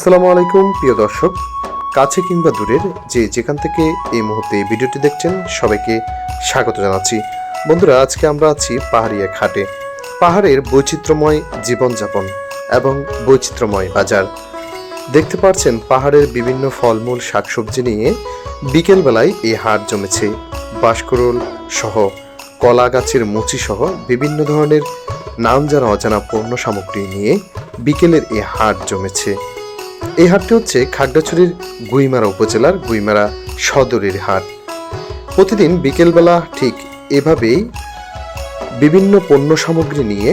আসসালামু আলাইকুম, প্রিয় দর্শক। কাছে কিংবা দূরের যে যেখান থেকে এই মুহূর্তে ভিডিওটি দেখছেন, সবাইকে স্বাগত জানাচ্ছি। বন্ধুরা, আজকে আমরা আছি পাহাড়ি এক পাহাড়ের বৈচিত্র্যময় জীবনযাপন এবং বৈচিত্র্যময় বাজার। দেখতে পাচ্ছেন পাহাড়ের বিভিন্ন ফলমূল, শাকসবজি নিয়ে বিকেলবেলায় এই হাট জমেছে। বাঁশকুড়ুল সহ কলা গাছের মুচি সহ বিভিন্ন ধরনের নাম জানা অজানা পণ্য সামগ্রী নিয়ে বিকেলের এই হাট জমেছে। এই হাটটি হচ্ছে খাগড়াছড়ির গুইমারা উপজেলার গুইমারা সদরের হাট। প্রতিদিন বিকেলবেলা ঠিক এভাবেই বিভিন্ন পণ্য সামগ্রী নিয়ে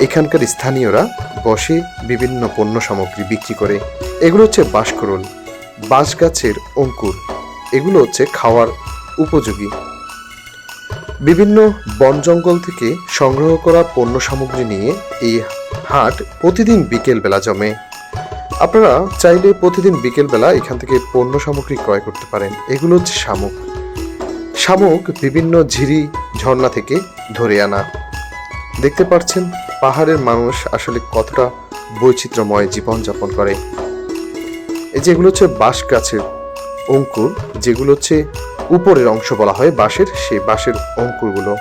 এখানকার স্থানীয়রা বসে বিভিন্ন পণ্য সামগ্রী বিক্রি করে। এগুলো হচ্ছে বাঁশকরল বাঁশ গাছের অঙ্কুর, এগুলো হচ্ছে খাওয়ার উপযোগী। বিভিন্ন বন জঙ্গল থেকে সংগ্রহ করা পণ্য সামগ্রী নিয়ে এই হাট প্রতিদিন বিকেলবেলা জমে। আপনারা চাইলে প্রতিদিন বিকেল বেলা এখান থেকে পণ্য সামগ্রী ক্রয় করতে পারেন। এগুলো হচ্ছে শামুক। শামুক বিভিন্ন ঝিরি ঝর্ণা থেকে ধরে আনা। দেখতে পাচ্ছেন, পাহাড়ের মানুষ আসলে কতটা বৈচিত্র্যময় জীবনযাপন করে। এই যেগুলো হচ্ছে বাঁশ গাছের অঙ্কুর, যেগুলো হচ্ছে উপরের অংশ বলা হয় বাঁশের, সেই বাঁশের অঙ্কুরগুলো।